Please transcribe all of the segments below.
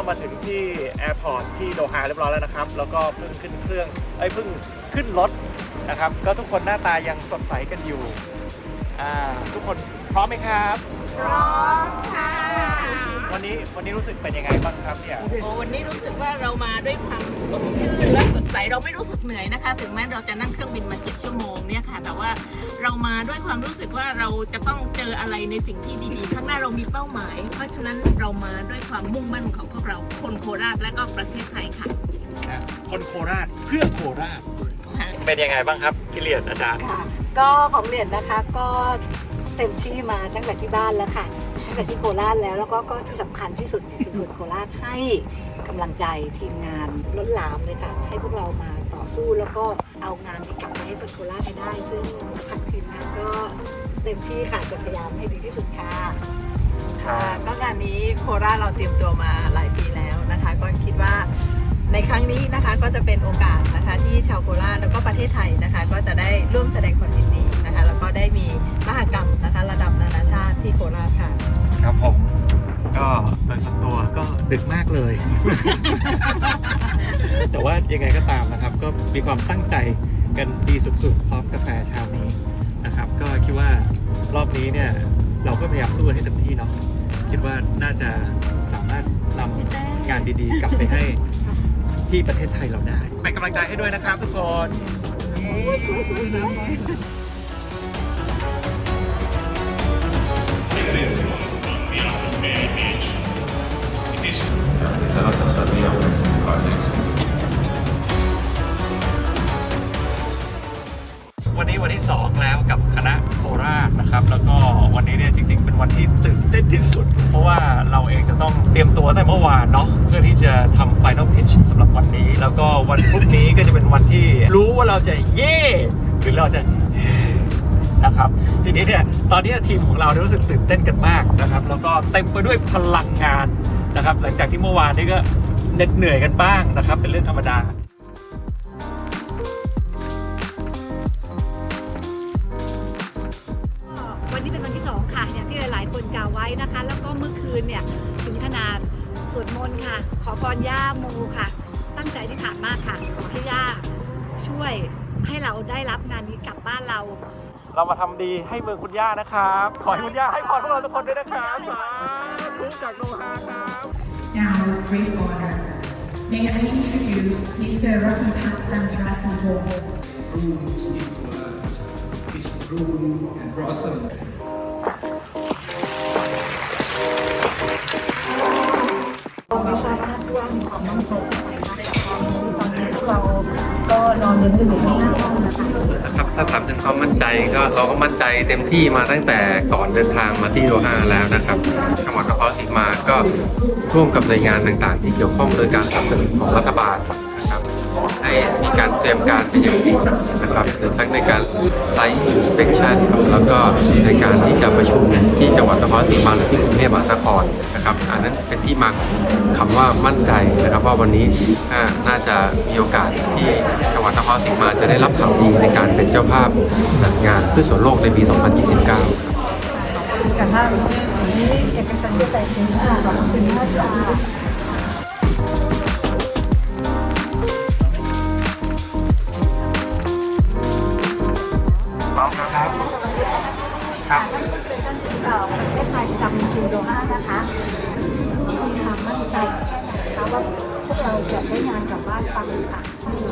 เรามาถึงที่แอร์พอร์ตที่โดฮาเรียบร้อยแล้วนะครับ แล้วก็เพิ่งขึ้นเครื่องไอ้เพิ่งขึ้นรถนะครับ ก็ทุกคนหน้าตายังสดใสกันอยู่ อ่า ทุกคนพร้อมไหมครับ พร้อมค่ะ วันนี้วันนี้รู้สึกเป็นยังไงบ้างครับเนี่ย โอ้วันนี้รู้สึกว่าเรามาด้วยความสดชื่นและสดใสเราไม่รู้สึกเหนื่อยนะคะ ถึงแม้เราจะนั่งเครื่องบินมาเจ็ดชั่วโมงเนี่ยค่ะ แต่ว่าเรามาด้วยความรู้สึกว่าเราจะต้องเจออะไรในสิ่งที่ดีๆข้างหน้าเรามีเป้าหมาย เพราะฉะนั้นเรามาด้วยความมุ่งมั่นของพวกเราคนโคราชและก็ประเทศไทยค่ะนะคนโคราชเพื่อโคราชเป็นยังไงบ้างครับกิเลียดอาจารย์ ค่ะก็ของเหรียญนะคะก็ เต็มที่มาตั้งแต่ที่บ้านแล้วค่ะตั้งแต่ที่โคราชแล้วแล้วก็ก็ที่สำคัญที่สุดคือคนโคราชให้กำลังใจทีมงานล้นหลามเลยค่ะ ให้พวกเรามาต่อสู้แล้วก็เอางานนี้กลับมาให้คนโคราชให้ได้ ซึ่งทางทีมงานก็เต็มที่ค่ะจะพยายามให้ดีที่สุดค่ะค่ะก็งานนี้โคราชเราเตรียมตัวมาหลายปีแล้วนะคะ ก็คิดว่าในครั้งนี้นะคะก็จะเป็นโอกาสนะคะที่ชาวโคราชแล้วก็ประเทศไทยนะคะ ก็จะได้ร่วมแสดงความยินดีนะคะ แล้วก็ได้มีมหกรรม ที่โคราชค่ะ ครับผม ก็โดยส่วนตัวก็ดึกมากเลย แต่ว่ายังไงก็ตามนะครับ ก็มีความตั้งใจกันดีสุดๆ พร้อมกาแฟเช้านี้นะครับ ก็คิดว่ารอบนี้เนี่ย เราก็พยายามสู้กันให้เต็มที่เนาะคิดว่าน่าจะสามารถนำงานดีๆ กลับไปให้ที่ประเทศไทยเราได้เป็นกำลังใจให้ด้วยนะครับทุกคน วันนี้วันที่ 2 แล้วกับคณะโคราชนะครับ แล้วก็วันนี้เนี่ยจริง ๆ เป็นวันที่ตื่นเต้นที่สุด เพราะว่าเราเองจะต้องเตรียมตัวตั้งแต่เมื่อวานเนาะเพื่อที่จะทำ Final Pitch สำหรับวันนี้ แล้วก็วันพรุ่งนี้ก็จะเป็นวันที่รู้ว่าเราจะเย่หรือเราจะ นะครับทีนี้เนี่ยตอนนี้ทีมของเราเนี่ยรู้สึกตื่นเต้นกันมากนะครับแล้วก็เต็มไปด้วยพลังงานนะครับหลังจากที่เมื่อวานนี้ก็เหน็ดเหนื่อยกันบ้างนะครับ เป็นเรื่องธรรมดาวันนี้เป็นวันที่สองค่ะอย่างที่หลาย ๆ คนกล่าวไว้นะคะ แล้วก็เมื่อคืนเนี่ยถึงขนาดสวดมนต์ค่ะ ขอพรย่าโมค่ะ ตั้งใจที่ฐานมากค่ะ ขอให้ย่าช่วยให้เราได้รับงานนี้กลับบ้านเรา เรามาทำดีให้เมืองคุณย่านะครับ ขอให้คุณย่าให้พรพวกเราทุกคนด้วยนะครับสาธุจากโลหะครับ Now, with great honor, may I introduce Mr. Rocky Chandrasivo. blooms into uh, its bloom and blossom. ไม่ทราบว่าผู้ว่ามีความมั่นใจแค่ไหนคะตอนนี้พวกเรา ก็นอนจนถึงหน้าห้องนะคะนะครับถ้าถามถึงความมั่นใจก็เราก็มั่นใจเต็มที่มาตั้งแต่ก่อนเดินทางมาที่โดฮาแล้วนะครับจังหวัดนครศรีมาก็ร่วมกับหน่วยงานต่างๆ ที่เกี่ยวข้องโดยการสนับสนุนของรัฐบาลนะครับ มีการเตรียมการเป็นอย่างดีนะครับทั้งในการไซต์ inspection ครับแล้วก็ในการที่จะประชุมที่จังหวัดนครศรีมาหรือที่กรุงเทพมหานครนะครับอันนั้นเป็นที่มาของคำว่ามั่นใจนะครับว่าวันนี้น่าจะมีโอกาสที่จังหวัดนครศรีมาจะได้รับข่าวดีในการเป็นเจ้าภาพจัดงานพืชสวนโลกในปี 2029กับท่านวันนี้เอกสารที่ใส่ชิ้นค่ะขอบคุณมากค่ะ มีความมั่นใจนะคะว่าพวกเราจะได้งานกลับบ้านปังค่ะ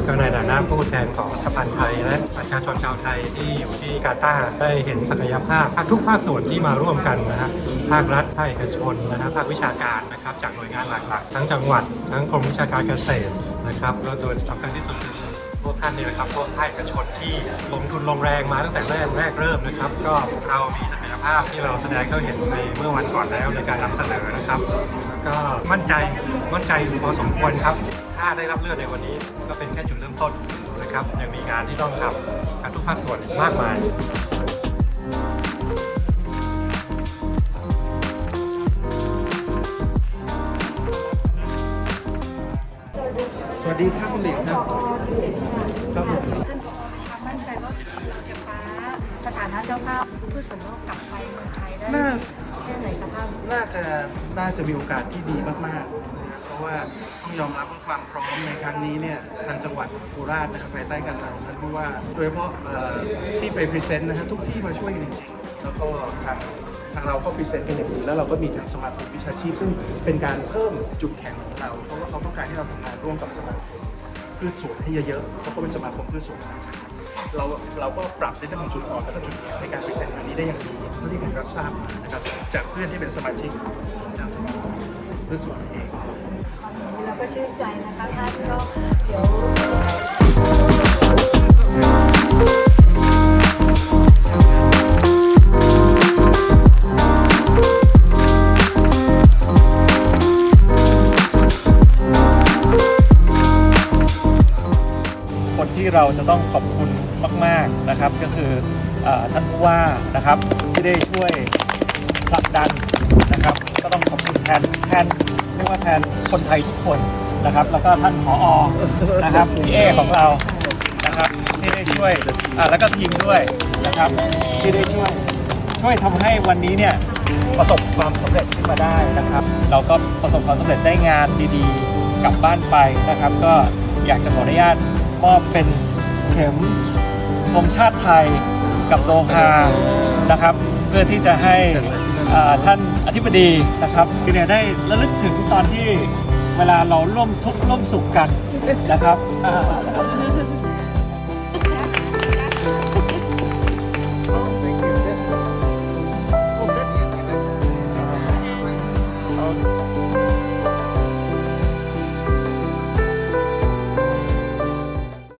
ก็ในฐานะผู้แทนของรัฐบาลไทย และประชาชนชาวไทยที่อยู่ที่กาตาร์ได้เห็นศักยภาพทุกภาคส่วนที่มาร่วมกันนะฮะภาครัฐภาคเอกชนนะฮะภาควิชาการนะครับจากหน่วยงานหลักๆ ทั้งจังหวัด ทั้งกรมวิชาการเกษตรนะครับแล้วโดยสำคัญที่สุดคือพวกท่านนี่นะครับพวกภาคเอกชนที่ลงทุนลงแรงมาตั้งแต่แรกแรกเริ่มนะครับ ก็เรามีศักย ภาพที่เราแสดงให้เขาเห็นในเมื่อวันก่อนแล้วในการนำเสนอนะครับแล้วก็มั่นใจมั่นใจพอสมควรครับ ถ้าได้รับเลือดในวันนี้ก็เป็นแค่จุดเริ่มต้นนะครับยังมีงานที่ต้องทำกันทุกภาคส่วนอีกมากมายสวัสดีครับคุณหลิงครับครับ พผู้สนโลกกลับไปเมืองไทยได้น่า แค่ไหนคะท่าน น่าจะน่าจะมีโอกาสที่ดีมากๆนะครับเพราะราะว่าต้องยอมรับว่าความพร้อมในครั้งนี้เนี่ยทางจังหวัดโคราชนะครับภายใต้การนำของท่านผู้ว่าโดยเฉพาะเอ่อที่ไปพรีเซนต์นะฮะทุกที่มาช่วยกันจริงๆแล้วก็ทางทางเราก็พรีเซนต์กันอย่างดีแล้วเราก็มีทางสมาคมวิชาชีพ ซึ่งเป็นการเพิ่มจุดแข็งของเราเพราะว่าเขาต้องการให้เราทำงานร่วมกับสมาคมพืชสวนให้เยอะๆเพราะเขาเป็นสมาคมพืชสวนแห่งชาติ เราเราก็ปรับในเรื่องของจุดอ่อนและก็จุดแข็งในการพรีเซนต์อันนี้ได้อย่างดีเท่าที่ผมรับทราบนะครับจากเพื่อนที่เป็นสมาชิกทางสมาคมพืชสวนเองเราก็ชื่นใจนะคะท่านก็เดี๋ยวคนที่เราจะต้องขอบคุณ มากๆนะครับ ก็คืออท่านผู้ว่านะครับที่ได้ช่วยผลักดันนะครับ ก็ต้องขอบคุณแทนแทนเรียกว่าแทนคนไทยทุกคนนะครับ แล้วก็ท่านผออนะครับพี่เอของเรานะครับที่ได้ช่วยแล้วก็ทีมด้วยนะครับที่ได้ช่วยช่วยทำให้วันนี้เนี่ยประสบความสำเร็จขึ้นมาได้นะครับ เราก็ประสบความสำเร็จได้งานดีๆ กลับบ้านไปนะครับ ก็อยากจะขออนุญาตมอบเป็นเข็ม ธงชาติไทยกับโดฮานะครับ เพื่อที่จะให้ท่านอธิบดีนะครับคือเนี่ยได้ระลึกถึงตอนที่เวลาเราร่วมทุกข์ร่วมสุขกันนะครับ